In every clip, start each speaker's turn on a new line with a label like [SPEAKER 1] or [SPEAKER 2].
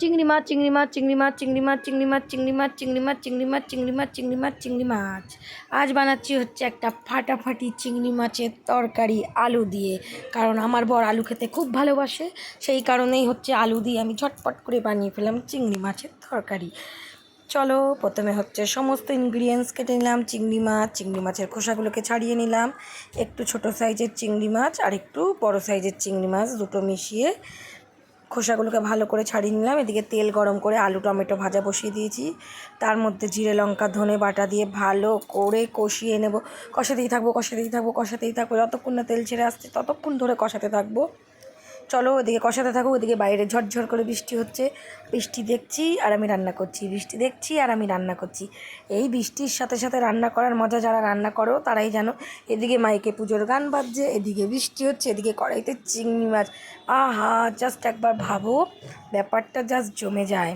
[SPEAKER 1] চিংড়ি মাছ চিংড়ি মাছ চিংড়ি মাছ চিংড়ি মাছ চিংড়ি মাছ চিংড়ি মাছ চিংড়ি মাছ চিংড়ি মাছ চিংড়ি মাছ চিংড়ি মাছ চিংড়ি মাছ আজ বানাচ্ছি হচ্ছে একটা ফাটাফাটি চিংড়ি মাছের তরকারি আলু দিয়ে কারণ আমার বর আলু খেতে খুব ভালোবাসে সেই কারণেই হচ্ছে আলু দিয়ে আমি ঝটপট করে বানিয়ে ফেলাম চিংড়ি মাছের তরকারি চলো প্রথমে হচ্ছে সমস্ত ইনগ্রিডিয়েন্টস কেটে নিলাম চিংড়ি মাছ চিংড়ি মাছের খোসাগুলোকে ছাড়িয়ে নিলাম একটু ছোট সাইজের চিংড়ি মাছ আর একটু বড় সাইজের চিংড়ি মাছ দুটো মিশিয়ে খোসাগুলোকে ভালো করে ছাড়িয়ে নিলাম। এদিকে তেল গরম করে আলু, টমেটো ভাজা বসিয়ে দিয়েছি। তার মধ্যে জিরে লঙ্কা, ধনে বাটা দিয়ে ভালো করে কষিয়ে নেব। কষাতেই থাকব কষাতেই থাকব কষাতেই থাকব। যতক্ষণ না তেল ছেড়ে আসছে, ততক্ষণ ধরে কষাতে থাকব। চলো ওদিকে কষাতে থাকো, ওদিকে বাইরে ঝরঝর করে বৃষ্টি হচ্ছে। বৃষ্টি দেখছি আর আমি রান্না করছি, বৃষ্টি দেখছি আর আমি রান্না করছি। এই বৃষ্টির সাথে সাথে রান্না করার মজা যারা রান্না করো, তারাই জানো, এদিকে মাইকে পুজোর গান বাজছে, এদিকে বৃষ্টি হচ্ছে, এদিকে কড়াইতে চিংড়ি মাছ। আহা জাস্ট একবার ভাবো, ব্যাপারটা জাস্ট জমে যায়।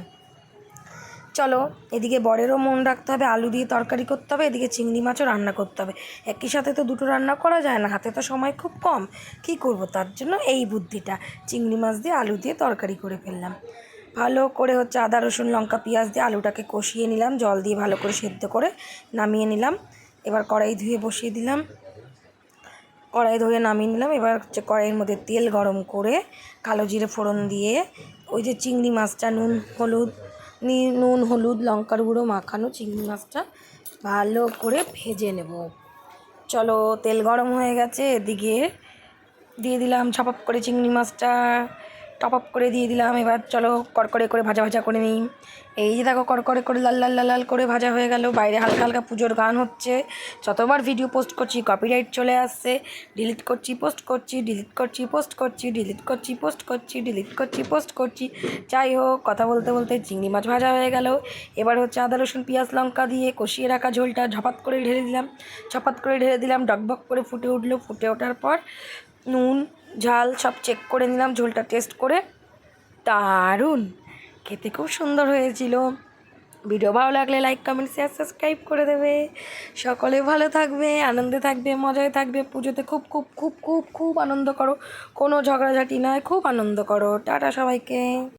[SPEAKER 1] চলো, এদিকে বরেরও মন রাখতে হবে, আলু দিয়ে তরকারি করতে হবে, এদিকে চিংড়ি মাছও রান্না করতে হবে। একই সাথে তো দুটো রান্না করা যায় না, হাতে তো সময় খুব কম। কি করব? তার জন্য এই বুদ্ধিটা, চিংড়ি মাছ দিয়ে আলু দিয়ে তরকারি করে ফেললাম। ভালো করে হচ্ছে আদা, রসুন, লঙ্কা, পেঁয়াজ দিয়ে আলুটাকে কষিয়ে নিলাম, জল দিয়ে ভালো করে সেদ্ধ করে নামিয়ে নিলাম। এবার কড়াই ধুয়ে বসিয়ে দিলাম। কড়াই ধুয়ে নামিয়ে নিলাম। এবার হচ্ছে কড়াইয়ের মধ্যে তেল গরম করে কালো জিরে ফোড়ন দিয়ে ওই যে চিংড়ি মাছটা, নুন, হলুদ নুন, হলুদ, লঙ্কার গুঁড়ো মাখানো চিংড়ি মাছটা ভালো করে ভেজে নেব। চলো, তেল গরম হয়ে গেছে, এদিকে দিয়ে দিলাম ছপাপ করে চিংড়ি মাছটা। টপ আপ করে দিয়ে দিলাম। এবার চলো কড়কড়ে করে ভাজা ভাজা করে নিই। এই যে দেখো কড়কড়ে করে লাল লাল লাল লাল করে ভাজা হয়ে গেল। বাইরে হালকা হালকা পুজোর গান হচ্ছে। যতবার ভিডিও পোস্ট করছি কপিরাইট চলে আসছে। ডিলিট করছি পোস্ট করছি ডিলিট করছি পোস্ট করছি ডিলিট করছি পোস্ট করছি ডিলিট করছি পোস্ট করছি। যাই হোক, কথা বলতে বলতে চিংড়ি মাছ ভাজা হয়ে গেল। এবার হচ্ছে আদা, রসুন, পেঁয়াজ, লঙ্কা দিয়ে কষিয়ে রাখা ঝোলটা ঝপাত করে ঢেলে দিলাম। ঝপাত করে ঢেলে দিলাম ডকবক করে ফুটে উঠল। ফুটে ওঠার পর নুন ঝাল সব চেক করে নিলাম, ঝোলটা টেস্ট করে। দারুণ! খেতে খুব সুন্দর হয়েছিল। ভিডিও ভালো লাগলে লাইক কমেন্ট শেয়ার সাবস্ক্রাইব করে দেবে। সকলে ভালো থাকবে, আনন্দে থাকবে, মজায় থাকবে, পুজোতে খুব খুব খুব খুব খুব আনন্দ করো। কোনো ঝগড়াঝাটি নয়, খুব আনন্দ করো। টাটা সবাইকে।